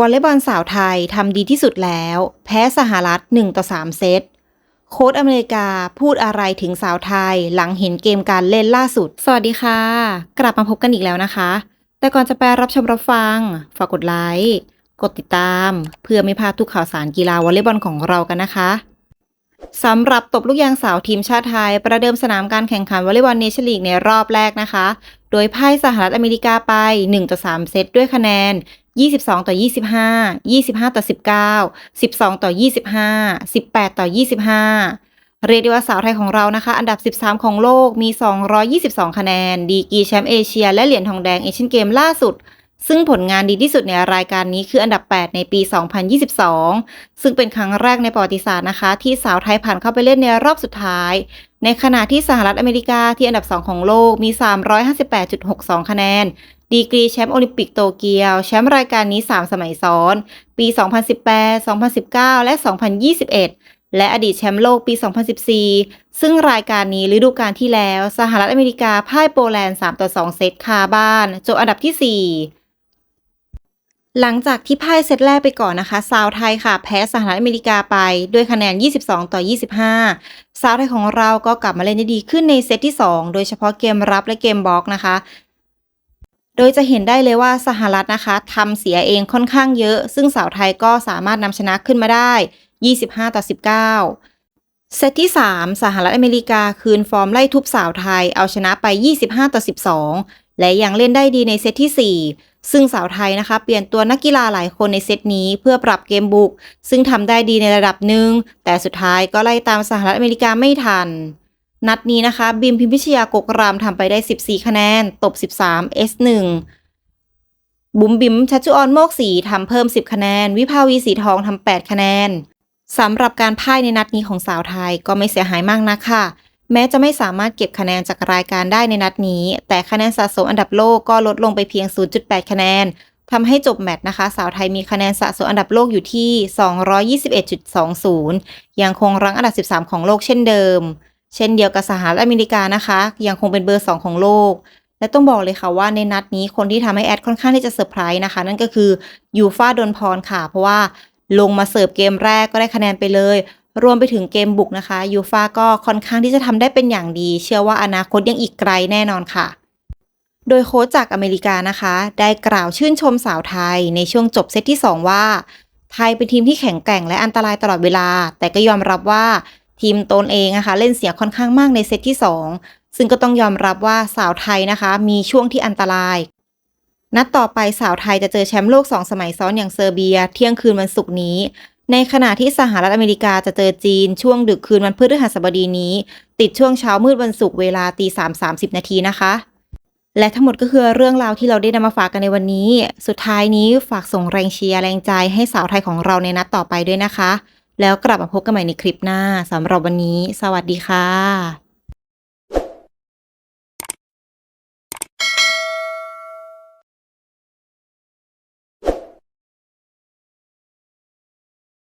วอลเลย์บอลสาวไทยทำดีที่สุดแล้ว แพ้สหรัฐ1ต่อ3เซต โค้ชอเมริกาพูดอะไรถึงสาวไทยหลังเห็นเกมการเล่นล่าสุด สวัสดีค่ะ กลับมาพบกันอีกแล้วนะคะ แต่ก่อนจะไปรับชมรับฟัง ฝากกดไลค์กดติดตาม เพื่อไม่พลาดทุกข่าวสารกีฬาวอลเลย์บอลของเรากันนะคะสำหรับตบลูกยางสาวทีมชาติไทย ประเดิมสนามการแข่งขันวอลเลย์บอลเนชั่นลีกในรอบแรกนะคะ โดยพ่ายสหรัฐอเมริกาไป1ต่อ3เซตด้วยคะแนน 22 ต่อ 25 25 ต่อ 19 12 ต่อ 25 18 ต่อ 25 เรียกได้ว่าสาวไทยของเรานะคะ อันดับ 13 ของโลกมี 222 คะแนน ดีกีแชมป์เอเชีย และเหรียญทองแดงเอเชียนเกมล่าสุด ซึ่งผลงานดีที่สุดในรายการนี้คืออันดับ 8 ในปี 2022 ซึ่งเป็นครั้งแรกในประวัติศาสตร์นะคะ ที่สาวไทยผ่านเข้าไปเล่นในรอบสุดท้าย ในขณะที่สหรัฐอเมริกาที่อันดับ 2 ของโลกมี 358.62 คะแนน ดีกรีแชมป์โอลิมปิกโตเกียว แชมป์รายการนี้ 3 สมัยซ้อน ปี 2018 2019 และ 2021และอดีตแชมป์โลกปี 2014 ซึ่งรายการนี้ฤดูกาลที่แล้ว สหรัฐอเมริกาพ่ายโปแลนด์ 3 ต่อ 2 เซตคาบ้าน จบอันดับที่ 4 หลังจากที่พ่ายเซตแรกไปก่อนนะคะซาวไทยค่ะ แพ้สหรัฐอเมริกาไปด้วยคะแนน 22 ต่อ 25ซาวไทยของเราก็กลับมาเล่นได้ดีขึ้นในเซตที่ 2 โดยเฉพาะเกมรับและเกมบล็อกนะคะ โดยจะเห็นได้เลยว่าสหรัฐนะคะทำเสียเองค่อนข้างเยอะ ซึ่งสาวไทยก็สามารถนำชนะขึ้นมาได้ 25 ต่อ 19 เซตที่ 3 สหรัฐอเมริกาคืนฟอร์มไล่ทุบสาวไทยเอาชนะไป 25 ต่อ 12 และยังเล่นได้ดีในเซตที่ 4 ซึ่งสาวไทยนะคะ เปลี่ยนตัวนักกีฬาหลายคนในเซตนี้เพื่อปรับเกมบุก ซึ่งทำได้ดีในระดับหนึ่ง แต่สุดท้ายก็ไล่ตามสหรัฐอเมริกาไม่ทัน นัดนี้นะคะ บิมพิมพิชยากกรามทำไปได้ 14 คะแนน ตบ 13 S1 บุ๋มบิมชัชจุออนโมกสีทำเพิ่ม 10 คะแนน วิภาวีสีทองทำ8คะแนนสำหรับการพ่ายในนัดนี้ของสาวไทยก็ไม่เสียหายมากนักค่ะ แม้จะไม่สามารถเก็บคะแนนจากรายการได้ในนัดนี้ แต่คะแนนสะสมอันดับโลกก็ลดลงไปเพียง 0.8 คะแนนทำให้จบแมตช์นะคะ สาวไทยมีคะแนนสะสมอันดับโลกอยู่ที่ 221.20 ยังคงรั้งอันดับ 13 ของโลกเช่นเดิม เช่นเดียวกับสหรัฐอเมริกานะคะ ยังคงเป็นเบอร์ 2 ของโลก และต้องบอกเลยค่ะว่าในนัดนี้คนที่ทำให้แอดค่อนข้างที่จะเซอร์ไพรส์นะคะ นั่นก็คือยูฟาดนพรค่ะ เพราะว่าลงมาเสิร์ฟเกมแรกก็ได้คะแนนไปเลย รวมไปถึงเกมบุกนะคะยูฟาก็ค่อนข้างที่จะทำได้เป็นอย่างดี เชื่อว่าอนาคตยังอีกไกลแน่นอนค่ะ โดยโค้ชจากอเมริกานะคะ ได้กล่าวชื่นชมสาวไทยในช่วงจบเซตที่ 2 ว่า ไทยเป็นทีมที่แข็งแกร่งและอันตรายตลอดเวลา แต่ก็ยอมรับว่าทีมตนเองนะคะเล่นเสียค่อนข้างมากในเซตที่ 2 ซึ่งก็ต้องยอมรับว่าสาวไทยนะคะ มีช่วงที่อันตราย นัดต่อไปสาวไทยจะเจอแชมป์โลก 2 สมัยซ้อนอย่างเซอร์เบีย เที่ยงคืนวันศุกร์นี้ ในขณะที่สหรัฐอเมริกาจะเจอจีนช่วงดึกคืนวันพฤหัสบดีนี้ ติดช่วงเช้ามืดวันศุกร์เวลาตีสามสามสิบนาทีนะคะ และทั้งหมดก็คือเรื่องราวที่เราได้นำมาฝากกันในวันนี้ สุดท้ายนี้ฝากส่งแรงเชียร์แรงใจให้สาวไทยของเราในนัดต่อไปด้วยนะคะ แล้วกลับมาพบกันใหม่ในคลิปหน้าสำหรับวันนี้ สวัสดีค่ะ